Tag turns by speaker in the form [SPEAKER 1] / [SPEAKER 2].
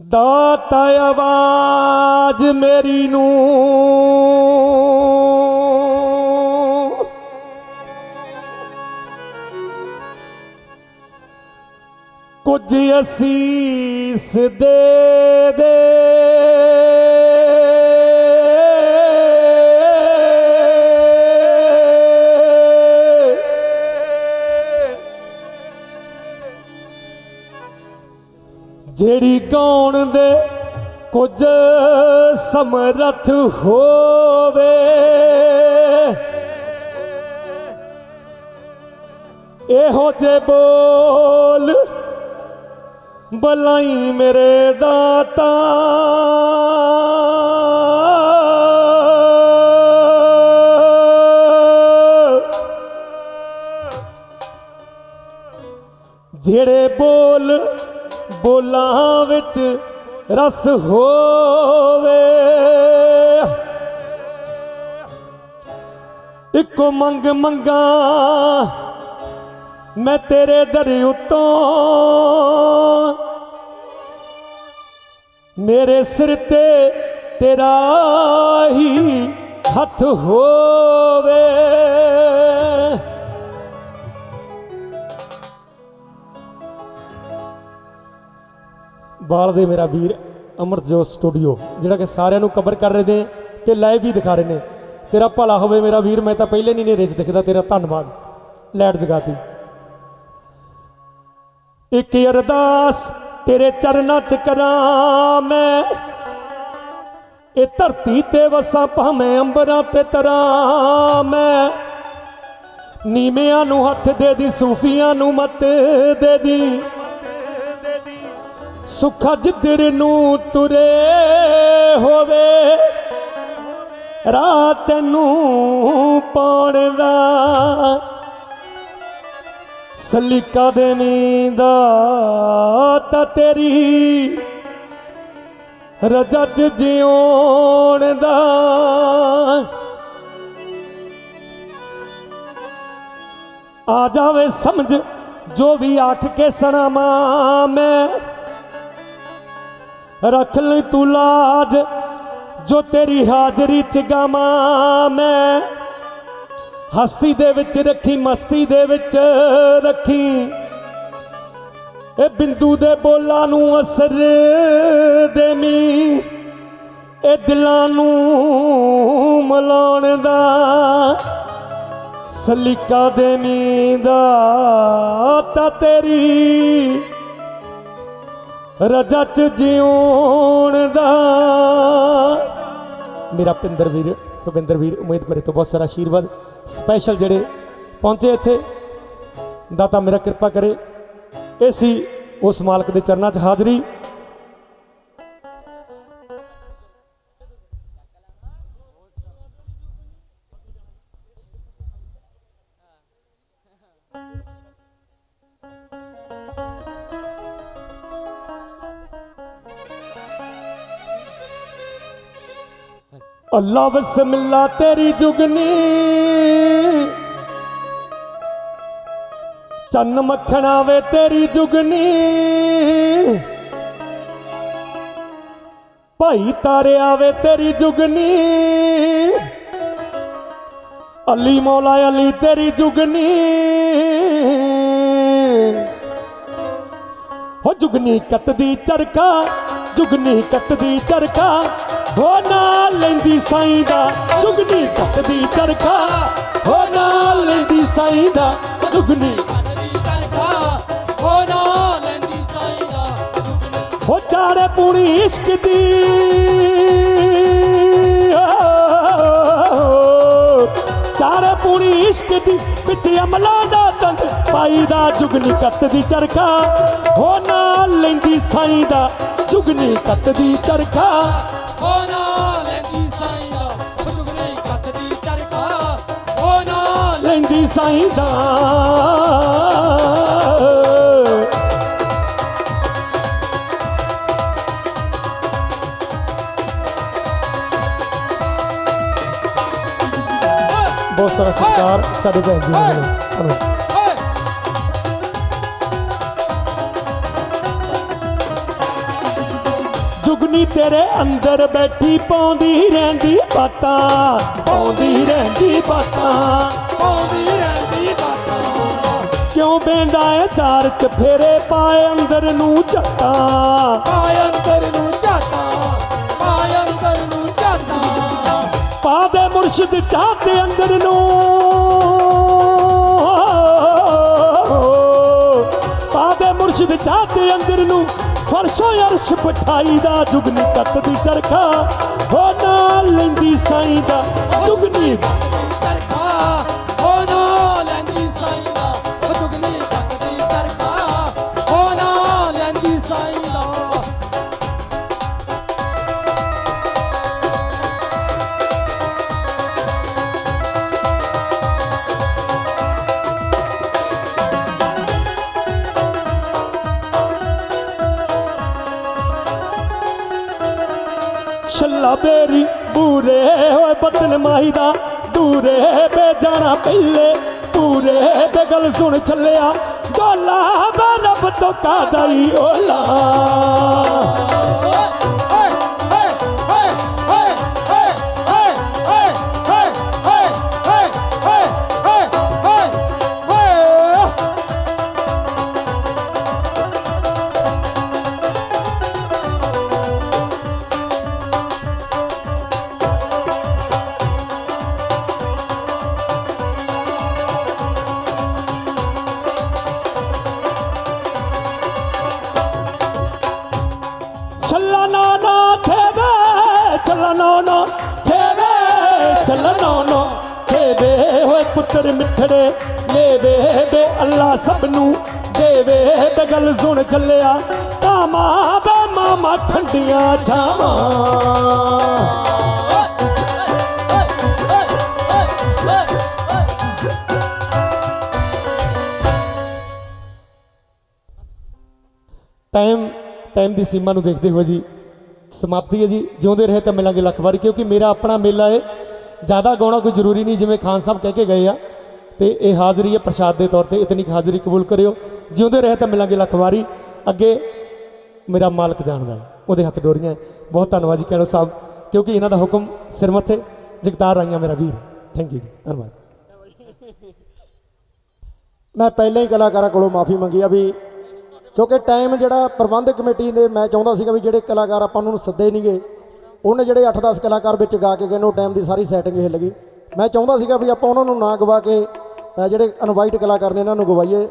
[SPEAKER 1] ਦਾਤਾ ਆਵਾਜ਼ ਮੇਰੀ ਨੂੰ। ਕੁਝ ਅਸੀਸ ਦੇ ਦੇ। ਜਿਹੜੀ ਗਾਉਣ ਦੇ ਕੁਝ ਸਮਰੱਥ ਹੋਵੇ। ਇਹੋ ਜੇ ਬੋਲ ਬਲਾਈ ਮੇਰੇ ਦਾਤਾ। ਬੋਲਾਂ ਵਿੱਚ ਰਸ ਹੋਵੇ। ਇੱਕੋ ਮੰਗ ਮੰਗਾ ਮੈਂ ਤੇਰੇ ਦਰ ਉਤੋਂ। ਮੇਰੇ ਸਿਰ ਤੇ ਤੇਰਾ ਹੀ ਹੱਥ ਹੋਵੇ। ਬਾਲ ਦੇ ਮੇਰਾ ਵੀਰ ਅਮਰਜੋਤ ਸਟੂਡੀਓ ਜਿਹੜਾ ਕਿ ਸਾਰਿਆਂ ਨੂੰ ਕਵਰ ਕਰ ਰਹੇ ਨੇ ਤੇ ਲਾਈਵ ਵੀ ਦਿਖਾ ਰਹੇ ਨੇ। ਤੇਰਾ ਭਲਾ ਹੋਵੇ ਮੇਰਾ ਵੀਰ, ਮੈਂ ਤਾਂ ਪਹਿਲੇ ਨਹੀਂ ਨੇਰੇ 'ਚ ਦਿਖਦਾ, ਤੇਰਾ ਧੰਨਵਾਦ। ਲੈਟ ਜਗਾਤੀ। ਇੱਕ ਅਰਦਾਸ ਤੇਰੇ ਚਰਨਾਂ 'ਚ ਕਰਾਂ ਮੈਂ। ਇਹ ਧਰਤੀ ਤੇ ਵਸਾਂ ਭਾਵੇਂ ਅੰਬਰਾਂ ਤੇ ਤਰਾਂ ਮੈਂ। ਨੀਵਿਆਂ ਨੂੰ ਹੱਥ ਦੇ ਦੀ, ਸੂਫੀਆਂ ਨੂੰ ਮਤ ਦੇ ਦੀ। ਸੁੱਖਾ ਜਿੱਧਰ ਨੂੰ ਤੁਰੇ ਹੋਵੇ। ਰਾਤ ਨੂੰ ਪਾਉਣ ਦਾ ਸਲੀਕਾ ਦੇਵੀਂ ਦਾ ਤਾਂ ਤੇਰੀ। ਰਜਾ ਚ ਜਿਉਣ ਦਾ ਆ ਜਾਵੇ ਸਮਝ, ਜੋ ਵੀ ਆਖ ਕੇ ਸੁਣਾਵਾਂ ਮੈਂ। ਰੱਖ ਲਈ ਤੂੰ ਲਾਜ, ਜੋ ਤੇਰੀ ਹਾਜ਼ਰੀ ਚ ਗਾਵਾਂ ਮੈਂ। ਹਸਤੀ ਦੇ ਵਿੱਚ ਰੱਖੀ, ਮਸਤੀ ਦੇ ਵਿੱਚ ਰੱਖੀ। ਇਹ ਬਿੰਦੂ ਦੇ ਬੋਲਾਂ ਨੂੰ ਅਸਰ ਦੇਮੀ ਇਹ ਦਿਲਾਂ ਨੂੰ ਮਲਾਉਣ ਦਾ। ਸਲੀਕਾ ਦੇਮੀ ਦਾ ਤਾਂ ਤੇਰੀ ਰਜਾ ਚ ਜਿਉਣ ਦਾ। ਮੇਰਾ ਪਿੰਦਰ ਵੀਰ ਭਵਿੰਦਰ ਵੀਰ, ਉਮੀਦ ਉਮੀਦਵਾਰ ਤੋਂ ਬਹੁਤ ਸਾਰਾ ਆਸ਼ੀਰਵਾਦ। ਸਪੈਸ਼ਲ ਜਿਹੜੇ ਪਹੁੰਚੇ ਇੱਥੇ, ਦਾਤਾ ਮੇਰਾ ਕਿਰਪਾ ਕਰੇ। ਇਹ ਸੀ ਉਸ ਮਾਲਕ ਦੇ ਚਰਨਾਂ 'ਚ ਹਾਜ਼ਰੀ। ਅੱਲਾ ਬਸਮਿਲ੍ਲਾ ਤੇਰੀ ਜੁਗਨੀ। ਚੰਨ ਮੱਖਣਾ ਵੇ ਤੇਰੀ ਜੁਗਨੀ। ਭਾਈ ਤਾਰੇ ਆਵੇ ਤੇਰੀ ਜੁਗਨੀ। ਅਲੀ ਮੌਲਾ ਅਲੀ ਤੇਰੀ ਜੁਗਨੀ। ਹੋ ਜੁਗਨੀ ਕੱਤਦੀ ਚਰਖਾ, ਜੁਗਨੀ ਕੱਤਦੀ ਚਰਖਾ। ਹੋ ਨਾ ਲੈਂਦੀ ਸਾਈਂ ਦਾ ਜੁਗਨੀ ਕੱਤਦੀ ਚਰਖਾ ਹੋ ਨਾ ਲੈਂਦੀ ਸਾਈਂ ਦਾ ਜੁਗਨੀ ਹੋ ਚਾੜੇ ਪੂਰੀ ਇਸ਼ਕ ਦੀ। ਚਾੜੇ ਪੂਰੀ ਇਸ਼ਕ ਦੀ ਵਿੱਚ ਅਮਲਾਂ ਦਾ ਦੰਦ, ਪਾਈ ਦਾ ਜੁਗਨੀ ਕੱਤਦੀ ਚਰਖਾ ਹੋ ਨਾ ਲੈਂਦੀ ਸਾਈਂ ਦਾ ਜੁਗਨੀ ਕੱਤਦੀ ਚਰਖਾ ਲੈਂਦੀ ਸਾਈਂ ਦਾ ਬਹੁਤ ਸਾਰਾ ਸਤਿਕਾਰ ਸਾਡੇ ਭੈਣ ਜੀ ਨੂੰ ਧੰਨਵਾਦ ਜੁਗਨੀ ਤੇਰੇ ਅੰਦਰ ਬੈਠੀ, ਪਾਉਂਦੀ ਰਹਿੰਦੀ ਬਾਤਾਂ, ਪਾਉਂਦੀ ਰਹਿੰਦੀ ਬਾਤਾਂ।
[SPEAKER 2] ਪਾਉਂਦੀ ਰਹਿੰਦੀ ਬਾਤਾਂ।
[SPEAKER 1] ਕਿਉਂ ਬੈਂਦਾ ਏ ਚਾਰ ਚਫੇਰੇ? ਪਾਏ ਅੰਦਰ ਨੂੰ ਝੱਟਾਂ
[SPEAKER 2] ਪਾਏ ਅੰਦਰ ਨੂੰ ਝਾਤਾ। ਪਾਏ ਅੰਦਰ ਨੂੰ ਝਾਤਾ।
[SPEAKER 1] ਪਾ ਦੇ ਮੁਰਸ਼ਿਦ ਚਾਹ ਦੇ ਅੰਦਰ ਨੂੰ। ਪਾ ਦੇ ਮੁਰਸ਼ਿਦ ਚਾਹ ਦੇ ਅੰਦਰ ਨੂੰ। ਫਰਸ਼ੋ ਅਰਸ਼ ਪਠਾਈ ਦਾ ਜੁਗਨੀ ਕੱਤ ਦੀ ਚਰਖਾ। ਹੋ ਨਾ ਲੈਂਦੀ ਸਾਈਂ ਦਾ ਜੁਗਨੀ। ਛੱਲਾ ਬੇਰੀ ਪੂਰੇ ਹੋਏ ਬਦਨ ਮਾਈ ਦਾ ਦੂਰੇ ਬੇ ਜਾਣਾ ਪਹਿਲੇ ਪੂਰੇ ਬੇ ਗੱਲ ਸੁਣ ਚੱਲਿਆ ਡੋਲਾ ਦਾ ਰੱਬ ਤੋਂ ਕਾਦਾਈ ਓਲਾ। ਪੁੱਤਰ ਮਿੱਠੜੇ ਲੈਵੇ ਬੇ ਅੱਲਾ ਸਭ ਨੂੰ ਦੇਵੇ ਤੇ ਗੱਲ ਸੁਣ ਚੱਲਿਆ ਤਾਮਾ ਬੇ ਮਾਮਾ ਠੰਡੀਆਂ ਛਾਵਾਂ। ਟਾਈਮ ਟਾਈਮ ਦੀ ਸੀਮਾ ਨੂੰ ਦੇਖਦੇ ਹੋਏ ਜੀ, ਸਮਾਪਤੀ ਹੈ ਜੀ। ਜਿਉਂਦੇ ਰਹੇ ਤਾਂ ਮਿਲਾਂਗੇ ਲੱਖ ਵਾਰੀ, ਕਿਉਂਕਿ ਮੇਰਾ ਆਪਣਾ ਮੇਲਾ ਹੈ। ਜ਼ਿਆਦਾ ਗਾਉਣਾ ਕੋਈ ਜ਼ਰੂਰੀ ਨਹੀਂ, ਜਿਵੇਂ ਖਾਨ ਸਾਹਿਬ ਕਹਿ ਕੇ ਗਏ ਆ, ਤੇ ਇਹ ਹਾਜ਼ਰੀ ਹੈ ਪ੍ਰਸ਼ਾਦ ਦੇ ਤੌਰ ਤੇ, ਇਤਨੀ ਕੁ ਹਾਜ਼ਰੀ ਕਬੂਲ ਕਰਿਓ। ਜਿਉਂਦੇ ਰਹੇ ਤਾਂ ਮਿਲਾਂਗੇ ਲੱਖ ਵਾਰੀ। ਅੱਗੇ ਮੇਰਾ ਮਾਲਕ ਜਾਣਦਾ ਹੈ, ਉਹਦੇ ਹੱਥ ਡੋਰੀਆਂ ਹੈ। ਬਹੁਤ ਧੰਨਵਾਦ ਜੀ ਕੈਨੋ ਸਾਹਿਬ, ਕਿਉਂਕਿ ਇਹਨਾਂ ਦਾ ਹੁਕਮ ਸਿਰ ਮੱਥੇ, ਜਗਤਾਰ ਆਈਆਂ ਮੇਰਾ ਵੀਰ। ਥੈਂਕ ਯੂ ਜੀ, ਧੰਨਵਾਦ।
[SPEAKER 3] ਮੈਂ ਪਹਿਲਾਂ ਹੀ ਕਲਾਕਾਰਾਂ ਕੋਲੋਂ ਮਾਫੀ ਮੰਗੀ ਆ ਵੀ, ਕਿਉਂਕਿ ਟਾਈਮ ਜਿਹੜਾ ਪ੍ਰਬੰਧਕ ਕਮੇਟੀ ਦੇ, ਮੈਂ ਚਾਹੁੰਦਾ ਸੀਗਾ ਵੀ ਜਿਹੜੇ ਕਲਾਕਾਰ ਆਪਾਂ ਨੂੰ ਸੱਦੇ ਨਹੀਂਗੇ ਉਹਨੇ ਜਿਹੜੇ 8-10 ਕਲਾਕਾਰ ਵਿੱਚ ਗਾ ਕੇ ਗਏ ਨੇ, ਉਹ ਟਾਈਮ ਦੀ ਸਾਰੀ ਸੈਟਿੰਗ ਹਿੱਲ ਗਈ। ਮੈਂ ਚਾਹੁੰਦਾ ਸੀਗਾ ਵੀ ਆਪਾਂ ਉਹਨਾਂ ਨੂੰ ਨਾ ਗਵਾ ਕੇ ਜਿਹੜੇ ਇਨਵਾਈਟ ਕਲਾਕਾਰ ਨੇ ਇਹਨਾਂ ਨੂੰ ਗਵਾਈਏ।